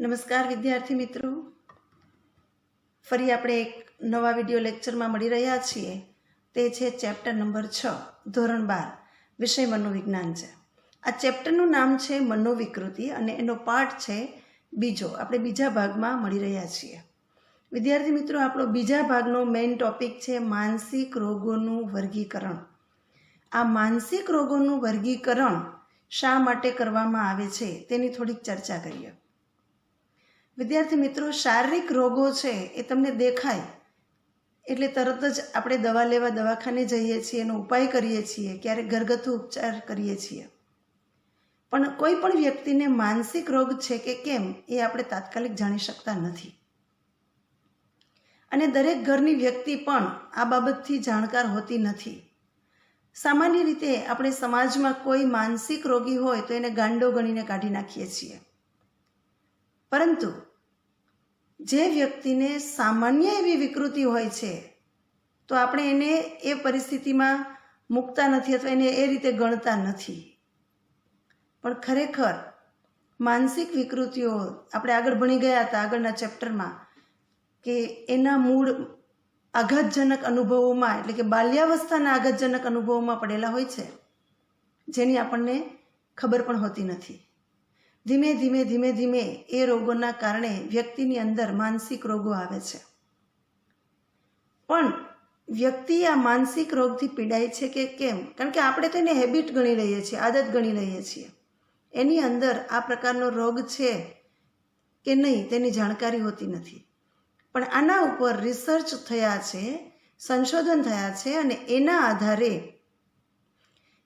નમસ્કાર, વિદ્યાર્થી મિત્રો. ફરી આપણે એક નવા વીડિયો લેક્ચરમાં મળી રહ્યા છીએ. તે છે ચેપ્ટર નંબર છ, ધોરણ બાર, વિષય મનોવિજ્ઞાન છે. આ ચેપ્ટરનું નામ છે મનોવિકૃતિ અને એનો પાઠ છે બીજો. આપણે બીજા ભાગમાં મળી રહ્યા છીએ. વિદ્યાર્થી મિત્રો, આપણો બીજા ભાગનો મેઇન ટોપિક છે માનસિક રોગોનું વર્ગીકરણ. આ માનસિક રોગોનું વર્ગીકરણ શા માટે કરવામાં આવે છે તેની થોડીક ચર્ચા કરીએ. વિદ્યાર્થી મિત્રો, શારીરિક રોગો છે એ તમને દેખાય. એટલે તરત જ આપણે દવા લેવા દવાખાને જઈએ છીએ, એનો ઉપાય કરીએ છીએ, ક્યારેક ઘરગથ્થુ ઉપચાર કરીએ છીએ. પણ કોઈ પણ વ્યક્તિને માનસિક રોગ છે કે કેમ, એ આપણે તાત્કાલિક જાણી શકતા નથી. અને દરેક ઘરની વ્યક્તિ પણ આ બાબતથી જાણકાર હોતી નથી. સામાન્ય રીતે આપણે સમાજમાં કોઈ માનસિક રોગી હોય તો એને ગાંડો ગણીને કાઢી નાખીએ છીએ. પરંતુ જે વ્યક્તિને સામાન્ય એવી વિકૃતિ હોય છે, તો આપણે એને એ પરિસ્થિતિમાં મૂકતા નથી અથવા એને એ રીતે ગણતા નથી. પણ ખરેખર માનસિક વિકૃતિઓ આપણે આગળ ભણી ગયા હતા આગળના ચેપ્ટરમાં કે એના મૂળ આઘાતજનક અનુભવોમાં એટલે કે બાલ્યાવસ્થાના આઘાતજનક અનુભવોમાં પડેલા હોય છે, જેની આપણને ખબર પણ હોતી નથી. ધીમે ધીમે ધીમે ધીમે એ રોગોના કારણે વ્યક્તિની અંદર માનસિક રોગો આવે છે. પણ વ્યક્તિ આ માનસિક રોગથી પીડાય છે કે કેમ? કારણ કે આપણે તો એને હેબિટ ગણી લઈએ છીએ, આદત ગણી લઈએ છીએ. એની અંદર આ પ્રકારનો રોગ છે કે નહીં તેની જાણકારી હોતી નથી. પણ આના ઉપર રિસર્ચ થયા છે, સંશોધન થયા છે અને એના આધારે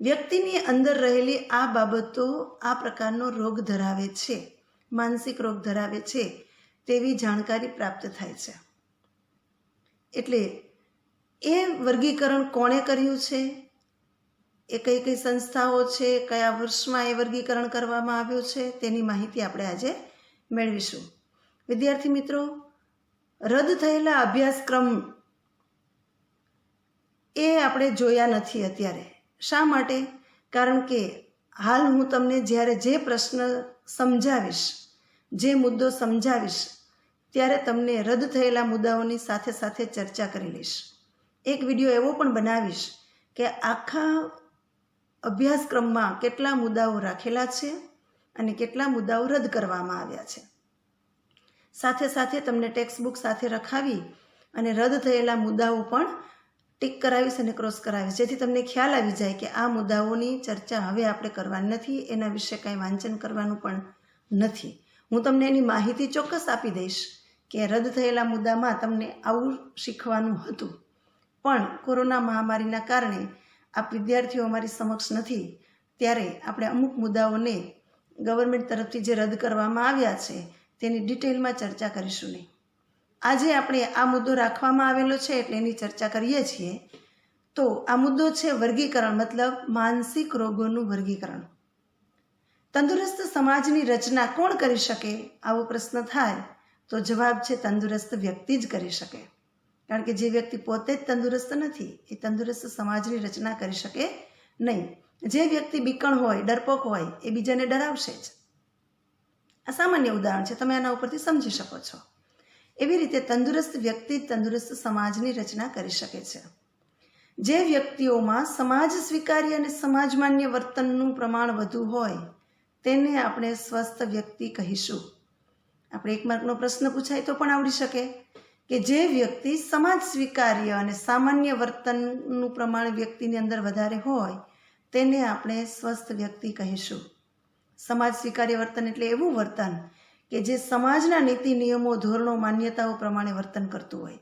વ્યક્તિની અંદર રહેલી આ બાબતો આ પ્રકારનો રોગ ધરાવે છે, માનસિક રોગ ધરાવે છે, તેવી જાણકારી પ્રાપ્ત થાય છે. એટલે એ વર્ગીકરણ કોણે કર્યું છે? એ કઈ કઈ સંસ્થાઓ છે? કયા વર્ષમાં એ વર્ગીકરણ કરવામાં આવ્યું છે? તેની માહિતી આપણે આજે મેળવીશું. વિદ્યાર્થી મિત્રો, રદ થયેલા અભ્યાસક્રમ એ આપણે જોયા નથી અત્યારે. શા માટે? કારણ કે હાલ હું તમને જ્યારે જે પ્રશ્ન સમજાવીશ, જે મુદ્દો સમજાવીશ, ત્યારે તમને રદ થયેલા મુદ્દાઓની સાથે સાથે ચર્ચા કરી લઈશ. એક વીડિયો એવો પણ બનાવીશ કે આખા અભ્યાસક્રમમાં કેટલા મુદ્દાઓ રાખેલા છે અને કેટલા મુદ્દાઓ રદ કરવામાં આવ્યા છે. સાથે સાથે તમને ટેક્સ્ટ બુક સાથે રખાવી અને રદ થયેલા મુદ્દાઓ પણ ટીક કરાવીશ અને ક્રોસ કરાવીશ. જેથી તમને ખ્યાલ આવી જાય કે આ મુદ્દાઓની ચર્ચા હવે આપણે કરવાની નથી, એના વિશે કાંઈ વાંચન કરવાનું પણ નથી. હું તમને એની માહિતી ચોક્કસ આપી દઈશ કે રદ થયેલા મુદ્દામાં તમને આવું શીખવાનું હતું. પણ કોરોના મહામારીના કારણે આ વિદ્યાર્થીઓ અમારી સમક્ષ નથી, ત્યારે આપણે અમુક મુદ્દાઓને ગવર્મેન્ટ તરફથી જે રદ કરવામાં આવ્યા છે, તેની ડિટેલમાં ચર્ચા કરીશું નહીં. આજે આપણે આ મુદ્દો રાખવામાં આવેલો છે એટલે એની ચર્ચા કરીએ છીએ. તો આ મુદ્દો છે વર્ગીકરણ, મતલબ માનસિક રોગોનું વર્ગીકરણ. તંદુરસ્ત સમાજની રચના કોણ કરી શકે? આવો પ્રશ્ન થાય તો જવાબ છે તંદુરસ્ત વ્યક્તિ જ કરી શકે. કારણ કે જે વ્યક્તિ પોતે જ તંદુરસ્ત નથી, એ તંદુરસ્ત સમાજની રચના કરી શકે નહીં. જે વ્યક્તિ બીકણ હોય, ડરપોક હોય, એ બીજાને ડરાવશે જ. આ સામાન્ય ઉદાહરણ છે. તમે આના ઉપરથી સમજી શકો છો. એવી રીતે તંદુરસ્ત વ્યક્તિ તંદુરસ્ત સમાજની રચના કરી શકે છે. જે વ્યક્તિઓમાં સમાજ સ્વીકાર્ય અને સમાજમાન્ય વર્તનનું પ્રમાણ વધુ હોય, તેને આપણે સ્વસ્થ વ્યક્તિ કહીશું. આપણે એક માર્કનો પ્રશ્ન પૂછાય તો પણ આવડી શકે કે જે વ્યક્તિ સમાજ સ્વીકાર્ય અને સામાન્ય વર્તનનું પ્રમાણ વ્યક્તિની અંદર વધારે હોય, તેને આપણે સ્વસ્થ વ્યક્તિ કહીશું. સમાજ સ્વીકાર્ય વર્તન એટલે એવું વર્તન કે જે સમાજના નીતિ, નિયમો, ધોરણો, માન્યતાઓ પ્રમાણે વર્તન કરતું હોય.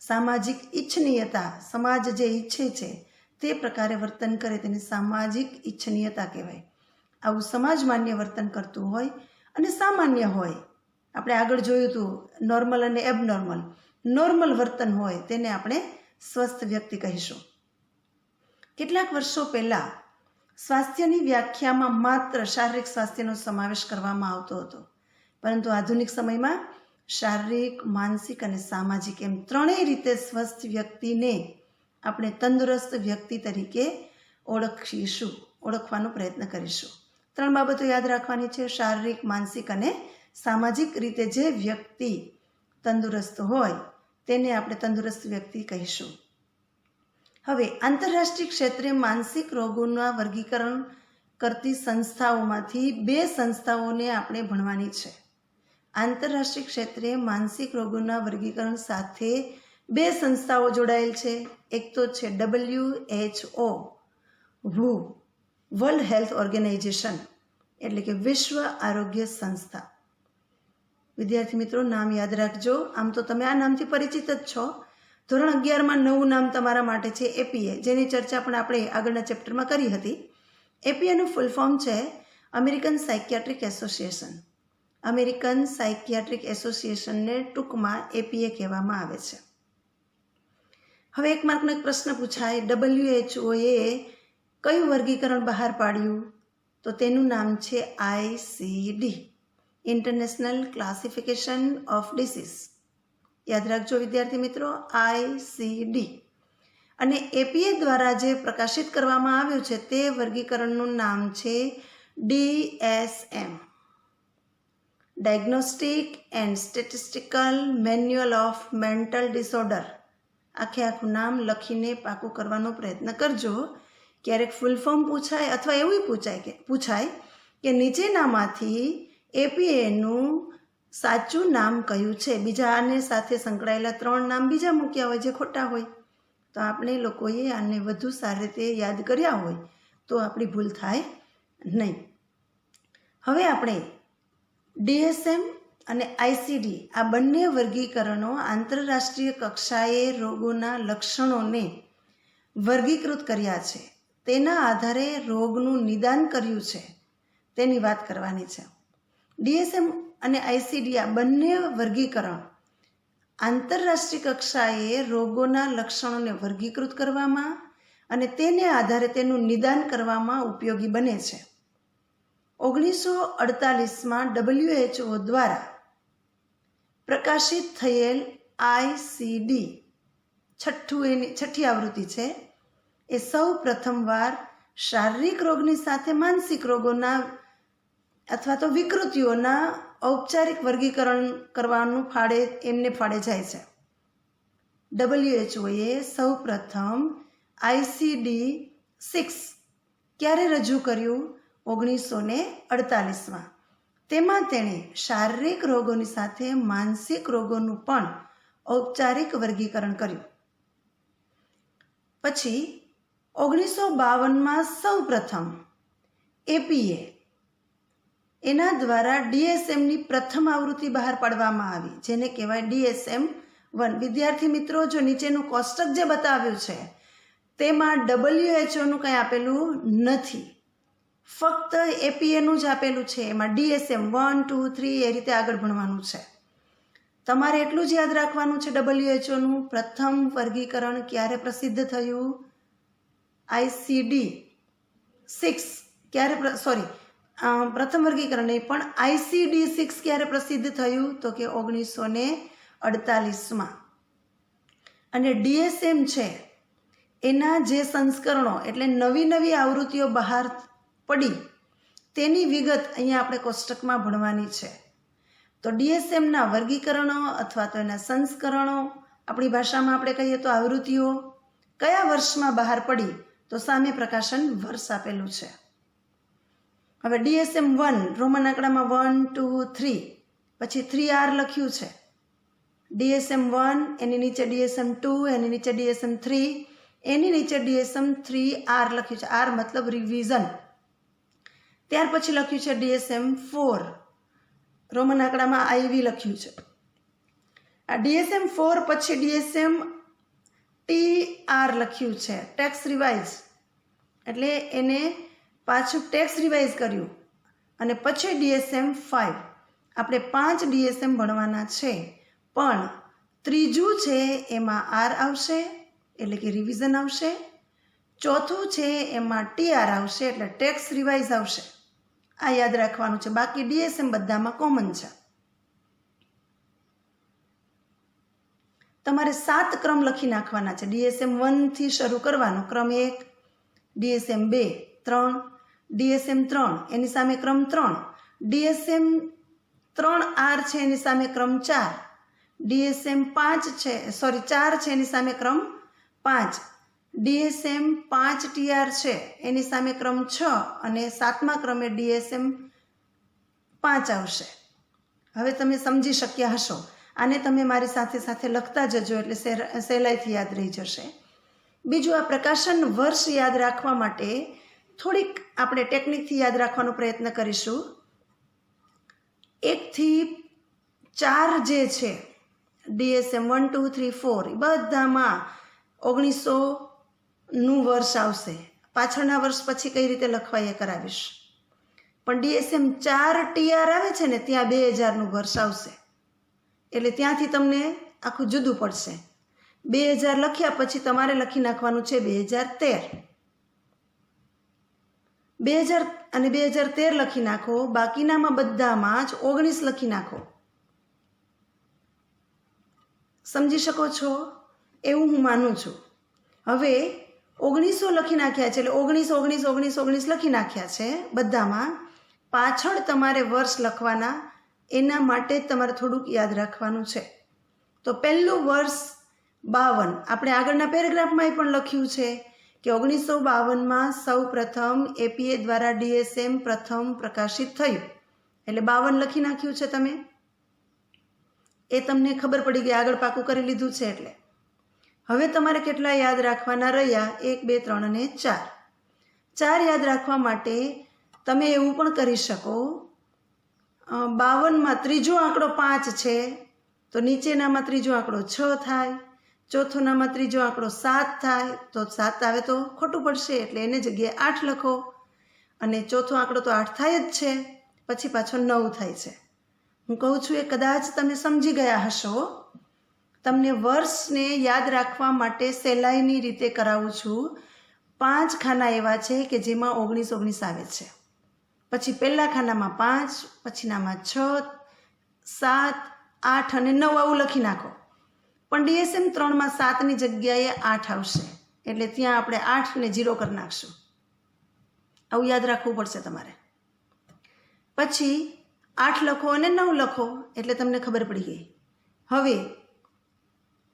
સામાજિક ઈચ્છનીયતા, સમાજ જે ઈચ્છે છે, તે પ્રકારે વર્તન કરે તેને સામાજિક ઈચ્છનીયતા કહેવાય. આવું સમાજ માન્ય વર્તન કરતું હોય અને સામાન્ય હોય. આપણે આગળ જોયું હતું નોર્મલ અને એબનોર્મલ. નોર્મલ વર્તન હોય તેને આપણે સ્વસ્થ વ્યક્તિ કહીશું. કેટલાક વર્ષો પહેલાં સ્વાસ્થ્યની વ્યાખ્યામાં માત્ર શારીરિક સ્વાસ્થ્યનો સમાવેશ કરવામાં આવતો હતો. પરંતુ આધુનિક સમયમાં શારીરિક, માનસિક અને સામાજિક એમ ત્રણેય રીતે સ્વસ્થ વ્યક્તિને આપણે તંદુરસ્ત વ્યક્તિ તરીકે ઓળખીશું, ઓળખવાનો પ્રયત્ન કરીશું. ત્રણ બાબતો યાદ રાખવાની છે. શારીરિક, માનસિક અને સામાજિક રીતે જે વ્યક્તિ તંદુરસ્ત હોય તેને આપણે તંદુરસ્ત વ્યક્તિ કહીશું. હવે આંતરરાષ્ટ્રીય ક્ષેત્રે માનસિક રોગોના વર્ગીકરણ કરતી સંસ્થાઓમાંથી બે સંસ્થાઓને આપણે ભણવાની છે. આંતરરાષ્ટ્રીય ક્ષેત્રે માનસિક રોગોના વર્ગીકરણ સાથે બે સંસ્થાઓ જોડાયેલ છે. એક તો છે ડબલ્યુ એચ ઓ, વુ વર્લ્ડ હેલ્થ ઓર્ગેનાઇઝેશન, એટલે કે વિશ્વ આરોગ્ય સંસ્થા. વિદ્યાર્થી મિત્રો, નામ યાદ રાખજો. આમ તો તમે આ નામથી પરિચિત જ છો. ધોરણ અગિયારમાં નવું નામ તમારા માટે છે એપીએ, જેની ચર્ચા પણ આપણે આગળના ચેપ્ટરમાં કરી હતી. એપીએનું ફૂલ ફોર્મ છે American psychiatric association. American psychiatric એસોસિએશનને ટૂંકમાં એપીએ કહેવામાં આવે છે. હવે એક માર્કનો એક પ્રશ્ન પૂછાય. ડબલ્યુએચઓએ કયું વર્ગીકરણ બહાર પાડ્યું? તો તેનું નામ છે ICD international classification of diseases યાદ રાખજો વિદ્યાર્થી મિત્રો આઈસીડી અને એપીએ દ્વારા જે પ્રકાશિત કરવામાં આવ્યું છે તે વર્ગીકરણનું નામ છે DSM diagnostic and statistical manual of mental disorder આખે આખું નામ લખીને પાકું કરવાનો પ્રયત્ન કરજો. ક્યારેક ફૂલ ફોર્મ પૂછાય અથવા એવું પૂછાય કે પૂછાય કે નીચેનામાંથી એપીએનું સાચું નામ કયું છે? બીજા આને સાથે સંકળાયેલા ત્રણ નામ બીજા મૂક્યા હોય જે ખોટા હોય. તો આપણે લોકોએ આને વધુ સારી રીતે યાદ કર્યા હોય તો આપણી ભૂલ થાય નહીં. હવે આપણે ડીએસએમ અને આઈસીડી આ બંને વર્ગીકરણો આંતરરાષ્ટ્રીય કક્ષાએ રોગોના લક્ષણોને વર્ગીકૃત કર્યા છે. તેના આધારે રોગનું નિદાન કર્યું છે. તેની વાત કરવાની છે. ડીએસએમ અને આઈસીડી આ બંને વર્ગીકરણ આંતરરાષ્ટ્રીય કક્ષાએ રોગોના લક્ષણોને વર્ગીકૃત કરવામાં અને તેને આધારે તેનું નિદાન કરવામાં ઉપયોગી બને છે. ઓગણીસો અડતાલીસમાં ડબલ્યુએચઓ દ્વારા પ્રકાશિત થયેલ આઈસીડી છઠ્ઠું એની, છઠ્ઠી આવૃત્તિ છે. એ સૌ પ્રથમવાર શારીરિક રોગની સાથે માનસિક રોગોના અથવા તો વિકૃતિઓના ઔપચારિક વર્ગીકરણ કરવાનું ફાળે, એમને ફાળે જાય છે. ડબલ્યુએચઓએ સૌ પ્રથમ આઈસીડી સિક્સ ક્યારે રજૂ કર્યું? ઓગણીસો ને અડતાલીસમાં. તેમાં તેણે શારીરિક રોગોની સાથે માનસિક રોગોનું પણ ઔપચારિક વર્ગીકરણ કર્યું. પછી ઓગણીસો બાવનમાં સૌ પ્રથમ એપીએ એના દ્વારા ડીએસએમની પ્રથમ આવૃત્તિ બહાર પાડવામાં આવી, જેને કહેવાય ડીએસએમ વન. વિદ્યાર્થી મિત્રો, જો નીચેનું કોષ્ટક જે બતાવ્યું છે, તેમાં ડબલ્યુએચઓનું કંઈ આપેલું નથી. ફક્ત એપીએનું જ આપેલું છે. એમાં ડીએસએમ વન ટુ થ્રી એ રીતે આગળ ભણવાનું છે. તમારે એટલું જ યાદ રાખવાનું છે ડબલ્યુએચઓનું પ્રથમ વર્ગીકરણ ક્યારે પ્રસિદ્ધ થયું? આઈસીડી સિક્સ ક્યારે સોરી પ્રથમ વર્ગીકરણ નહીં, પણ આઈસીડી સિક્સ ક્યારે પ્રસિદ્ધ થયું? તો કે ઓગણીસો ને અડતાલીસમાં અને ડીએસએમ છે, એના જે સંસ્કરણો, એટલે નવી નવી આવૃત્તિઓ બહાર પડી. તેની વિગત અહીંયા આપણે કોષ્ટકમાં ભણવાની છે. તો ડીએસએમના વર્ગીકરણો અથવા તો એના સંસ્કરણો, આપણી ભાષામાં આપણે કહીએ તો આવૃત્તિઓ, કયા વર્ષમાં બહાર પડી, તો સામે પ્રકાશન વર્ષ આપેલું છે. હવે ડીએસએમ વન, રોમન આંકડામાં વન, ટુ, થ્રી, પછી થ્રી આર લખ્યું છે. ડીએસએમ વન, એની નીચે ડીએસએમ ટુ, એની નીચે ડીએસએમ થ્રી, એની નીચે ડીએસએમ થ્રી આર લખ્યું છે. આર મતલબ રિવિઝન ત્યાર પછી લખ્યું છે ડીએસએમ ફોર. રોમન આંકડામાં આઈવી લખ્યું છે. આ ડીએસએમ ફોર પછી ડીએસએમ ટી આર લખ્યું છે, ટેક્સ રિવાઇઝ. એટલે એને પાછું ટેક્સ રિવાઇઝ કર્યું અને પછી ડીએસએમ ફાઇવ. આપણે પાંચ ડીએસએમ ભણવાના છે, પણ ત્રીજું છે એમાં આર આવશે, એટલે કે રિવિઝન આવશે. ચોથું છે એમાં ટીઆર આવશે, એટલે ટેક્સ રિવાઇઝ આવશે. આ યાદ રાખવાનું છે. બાકી ડીએસએમ બધામાં કોમન છે. તમારે સાત ક્રમ લખી નાખવાના છે. ડીએસએમ વનથી શરૂ કરવાનો. ક્રમ એક, ડીએસએમ બે, ત્રણ, ડીએસએમ ત્રણ, એની સામે ક્રમ ત્રણ. ડીએસએમ ત્રણ આર છે, એની સામે ક્રમ ચાર. ડીએસએમ પાંચ છે સોરી ચાર છે, એની સામે ક્રમ પાંચ. ડીએસએમ પાંચ ટીઆર છે. એની સામે ક્રમ છ અને સાતમા ક્રમે ડીએસએમ પાંચ આવશે. હવે તમે સમજી શક્યા હશો. આને તમે મારી સાથે સાથે લખતા જજો એટલે સહેલાઈથી યાદ રહી જશે. બીજું, આ પ્રકાશન વર્ષ યાદ રાખવા માટે થોડીક આપણે ટેકનિકથી યાદ રાખવાનો પ્રયત્ન કરીશું. એકથી ચાર જે છે, DSM one, two, three, four બધામાં ઓગણીસો નું વર્ષ આવશે. પાછળના વર્ષ પછી કઈ રીતે લખવા એ કરાવીશ. પણ ડીએસએમ ચાર ટીઆર આવે છે ને, ત્યાં બે હજારનું વર્ષ આવશે. એટલે ત્યાંથી તમને આખું જુદું પડશે. બે હજાર લખ્યા પછી તમારે લખી નાખવાનું છે બે હજાર તેર. બે હજાર અને બે હજાર તેર લખી નાખો, બાકીનામાં બધામાં જ ઓગણીસ લખી નાખો. સમજી શકો છો? એવું હું માનું છું. હવે ઓગણીસો લખી નાખ્યા છે એટલે ઓગણીસ ઓગણીસ ઓગણીસ ઓગણીસ લખી નાખ્યા છે બધામાં. પાછળ તમારે વર્ષ લખવાના, એના માટે તમારે થોડુંક યાદ રાખવાનું છે. તો પહેલું વર્ષ બાવન. આપણે આગળના પેરેગ્રાફમાં પણ લખ્યું છે કે ઓગણીસો બાવનમાં સૌ પ્રથમ એપીએ દ્વારા ડીએસએમ પ્રથમ પ્રકાશિત થયું. એટલે બાવન લખી નાખ્યું છે તમે. એ તમને ખબર પડી ગઈ, આગળ પાકું કરી લીધું છે એટલે. હવે તમારે કેટલા યાદ રાખવાના રહ્યા? એક, બે, ત્રણ અને ચાર. ચાર યાદ રાખવા માટે તમે એવું પણ કરી શકો. બાવનમાં ત્રીજો આંકડો પાંચ છે, તો નીચેનામાં ત્રીજો આંકડો છ થાય. ચોથોનામાં ત્રીજો આંકડો સાત થાય. તો સાત આવે તો ખોટું પડશે, એટલે એને જગ્યાએ આઠ લખો. અને ચોથો આંકડો તો આઠ થાય જ છે, પછી પાછો નવ થાય છે. હું કહું છું એ કદાચ તમે સમજી ગયા હશો. તમને વર્ષને યાદ રાખવા માટે સહેલાઈની રીતે કરાવું છું. પાંચ ખાના એવા છે કે જેમાં ઓગણીસ ઓગણીસ આવે છે. પછી પહેલા ખાનામાં પાંચ, પછીનામાં છ, સાત, આઠ અને નવ આવું લખી નાખો. પણ ડીએસએમ ત્રણમાં સાતની જગ્યાએ આઠ આવશે. એટલે ત્યાં આપણે આઠને જીરો કરી નાખશું. આવું યાદ રાખવું પડશે તમારે. પછી આઠ લખો અને નવ લખો, એટલે તમને ખબર પડી ગઈ. હવે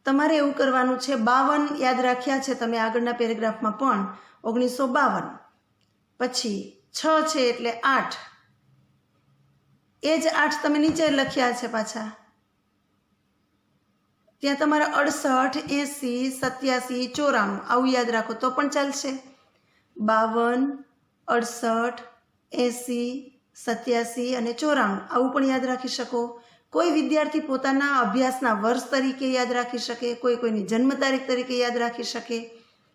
તમારે એવું કરવાનું છે, બાવન યાદ રાખ્યા છે તમે આગળના પેરેગ્રાફમાં પણ, ઓગણીસો બાવન. પછી છ છે એટલે આઠ. એ જ આઠ તમે નીચે લખ્યા છે પાછા. ત્યાં તમારે અડસઠ, એંસી, સત્યાસી, ચોરાણું આવું યાદ રાખો તો પણ ચાલશે. બાવન, અડસઠ, એંસી, સત્યાસી અને ચોરાણું આવું પણ યાદ રાખી શકો. કોઈ વિદ્યાર્થી પોતાના અભ્યાસના વર્ષ તરીકે યાદ રાખી શકે, કોઈ કોઈની જન્મ તારીખ તરીકે યાદ રાખી શકે,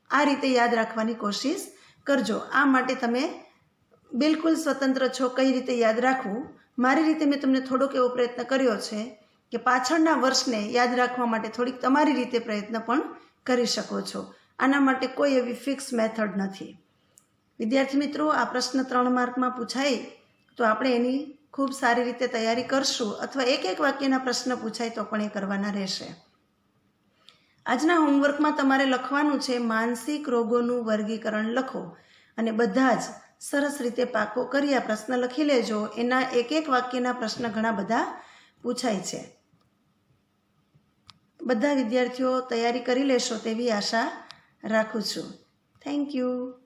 આ રીતે યાદ રાખવાની કોશિશ કરજો. આ માટે તમે બિલકુલ સ્વતંત્ર છો કઈ રીતે યાદ રાખવું. મારી રીતે મેં તમને થોડોક એવો પ્રયત્ન કર્યો છે કે પાછળના વર્ષને યાદ રાખવા માટે થોડીક તમારી રીતે પ્રયત્ન પણ કરી શકો છો. આના માટે કોઈ એવી ફિક્સ મેથડ નથી. વિદ્યાર્થી મિત્રો, આ પ્રશ્ન ત્રણ માર્કમાં પૂછાય તો આપણે એની ખૂબ સારી રીતે તૈયારી કરશું અથવા એક એક વાક્યના પ્રશ્ન પૂછાય તો પણ એ કરવાના રહેશે. આજના હોમવર્કમાં તમારે લખવાનું છે, માનસિક રોગોનું વર્ગીકરણ લખો. અને બધા જ સરસ રીતે પાકો કરી આ પ્રશ્ન લખી લેજો. એના એક એક વાક્યના પ્રશ્ન ઘણા બધા પૂછાય છે. બધા વિદ્યાર્થીઓ તૈયારી કરી લેશો તેવી આશા રાખું છું. Thank you